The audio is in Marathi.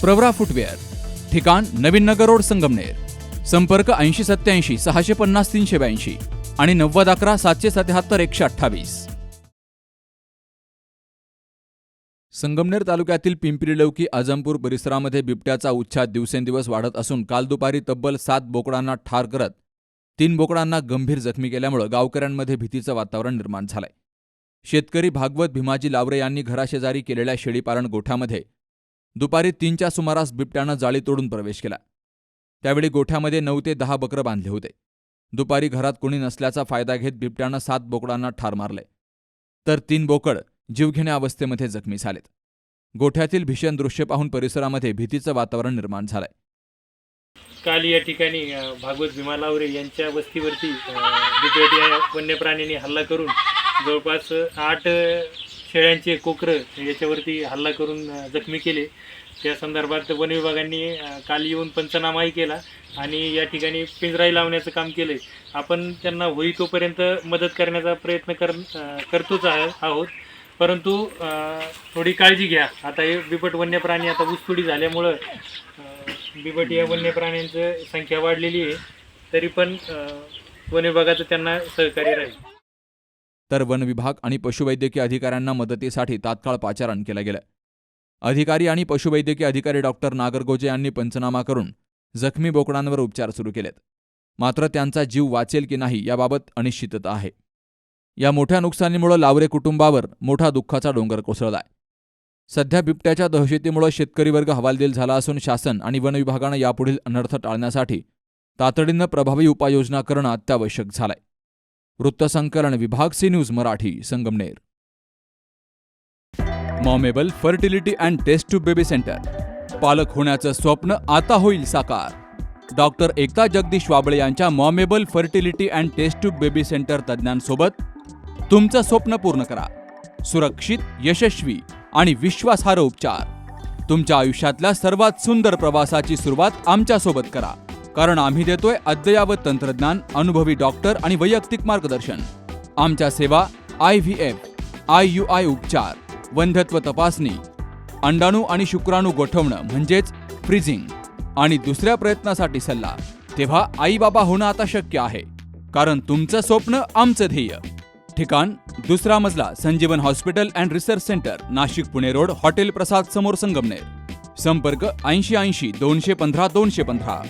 प्रवरा फुटवेअर ठिकाण नवीन नगर रोड संगमनेर संपर्क ऐंशी सत्याऐंशी सहाशे पन्नास तीनशे ब्याऐंशी आणि नव्वद अकरा सातशे सत्याहत्तर एकशे अठ्ठावीस. संगमनेर तालुक्यातील पिंपरी लौकी आजमपूर परिसरामध्ये बिबट्याचा उच्छाद दिवसेंदिवस वाढत असून काल दुपारी तब्बल सात बोकडांना ठार करत तीन बोकडांना गंभीर जखमी केल्यामुळं गावकऱ्यांमध्ये भीतीचं वातावरण निर्माण झालंय. शेतकरी भागवत भीमाजी लावरे यांनी घराशेजारी केलेल्या शेळीपालन गोठ्यामध्ये दुपारी तीनच्या सुमारास बिबट्यानं जाळी तोडून प्रवेश केला. त्यावेळी गोठ्यामध्ये नऊ ते दहा बकरं बांधले होते. दुपारी घरात कोणी नसल्याचा फायदा घेत बिबट्यानं सात बोकडांना ठार मारले. तर तीन बोकड जीवघेण्या अवस्थेमध्ये जखमी झालेत. गोठ्यातील भीषण दृश्य पाहून परिसरामध्ये भीतीचं वातावरण निर्माण झालंय. काल या ठिकाणी भागवत भीमालावरे यांच्या वस्तीवरती बिबट्या वन्य प्राण्यांनी हल्ला करून जवळपास आठ शेळ्यांचे कोकरं याच्यावरती हल्ला करून जखमी केले. त्या संदर्भात वन विभागांनी काल येऊन पंचनामाही केला आणि या ठिकाणी पिंजराई लावण्याचं काम केलंय. आपण त्यांना होई तोपर्यंत मदत करण्याचा प्रयत्न कर करतोच आहे- आहोत. परंतु थोडी काळजी घ्या. आता हे बिबट वन्य प्राणी आता ऊसतोडी झाल्यामुळं बिबट या वन्य प्राण्यांचं संख्या वाढलेली आहे. तरी पण वन विभागाचं त्यांना सहकार्य राहील. तर वन विभाग आणि पशुवैद्यकीय अधिकाऱ्यांना मदतीसाठी तात्काळ पाचारण केलं गेलं. अधिकारी आणि पशुवैद्यकीय अधिकारी डॉक्टर नागरगोजे यांनी पंचनामा करून जखमी बोकडांवर उपचार सुरू केलेत. मात्र त्यांचा जीव वाचेल की नाही याबाबत अनिश्चितता आहे. या मोठ्या नुकसानीमुळे लावरे कुटुंबावर मोठा दुःखाचा डोंगर कोसळलाय. सध्या बिबट्याच्या दहशतीमुळे शेतकरी वर्ग हवालदिल झाला असून शासन आणि वन विभागानं यापुढील अनर्थ टाळण्यासाठी तातडीनं प्रभावी उपाययोजना करणं अत्यावश्यक झालंय. वृत्तसंकलन विभाग C news Marathi Sangamner. Momable fertility and test tube baby centre. पालक होण्याचं स्वप्न आता होईल साकार. डॉक्टर एकता जगदीश वाबळे यांच्या Momable fertility and test tube baby centre तज्ज्ञांसोबत तुमचं स्वप्न पूर्ण करा. सुरक्षित यशस्वी आणि विश्वासार्ह उपचार. तुमच्या आयुष्यातल्या सर्वात सुंदर प्रवासाची सुरुवात आमच्यासोबत करा. कारण आम्ही देतोय अद्ययावत तंत्रज्ञान अनुभवी डॉक्टर आणि वैयक्तिक मार्गदर्शन. आमच्या सेवा I V F I U I उपचार वंध्यत्व तपासणी अंडाणू आणि शुक्राणू गोठवणं म्हणजेच फ्रीजिंग आणि दुसऱ्या प्रयत्नासाठी सल्ला. तेव्हा आई बाबा होणं आता शक्य आहे. कारण तुमचं स्वप्न आमचं ध्येय. ठिकाण दुसरा मजला Sanjeevan hospital and research centre Nashik Pune road hotel Prasad समोर संगमनेर. संपर्क ऐंशी ऐंशी दोनशे पंधरा दोनशे पंधरा.